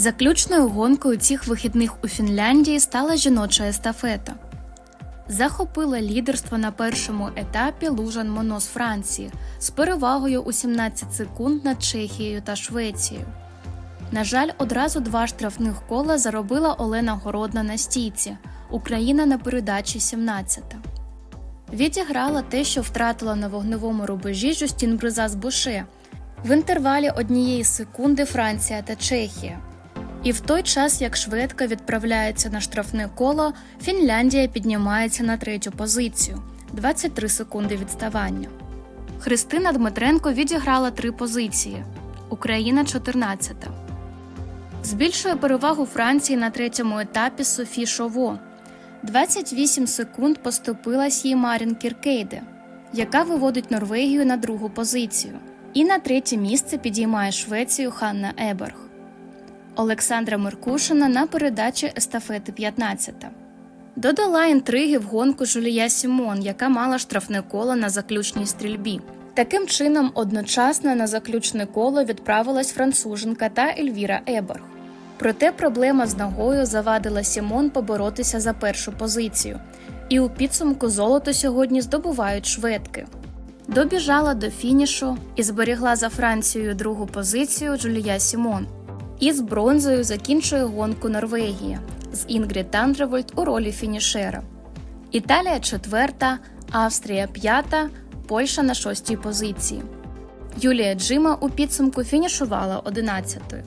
Заключною гонкою цих вихідних у Фінляндії стала жіноча естафета. Захопила лідерство на першому етапі Лужан Моно з Франції з перевагою у 17 секунд над Чехією та Швецією. На жаль, одразу два штрафних кола заробила Олена Городна на стійці, Україна на передачі 17-та. Відіграла те, що втратила на вогневому рубежі Бриза з Буше в інтервалі однієї секунди Франція та Чехія. І в той час, як шведка відправляється на штрафне коло, Фінляндія піднімається на третю позицію 23 секунди відставання. Христина Дмитренко відіграла три позиції, Україна 14. Збільшує перевагу Франції на третьому етапі Софі Шово. 28 секунд поступилась їй Марін Кіркейде, яка виводить Норвегію на другу позицію. І на третє місце підіймає Швецію Ханна Еберг. Олександра Меркушина на передачі естафети 15. Додала інтриги в гонку Жулія Сімон, яка мала штрафне коло на заключній стрільбі. Таким чином, одночасно на заключне коло відправилась француженка та Ельвіра Еберг. Проте проблема з ногою завадила Сімон поборотися за першу позицію, і у підсумку золото сьогодні здобувають шведки. Добіжала до фінішу і зберігла за Францією другу позицію Джулія Сімон. І з бронзою закінчує гонку Норвегія з Інгрід Тандревольд у ролі фінішера. Італія четверта, Австрія п'ята, Польща на шостій позиції. Юлія Джима у підсумку фінішувала одинадцятою.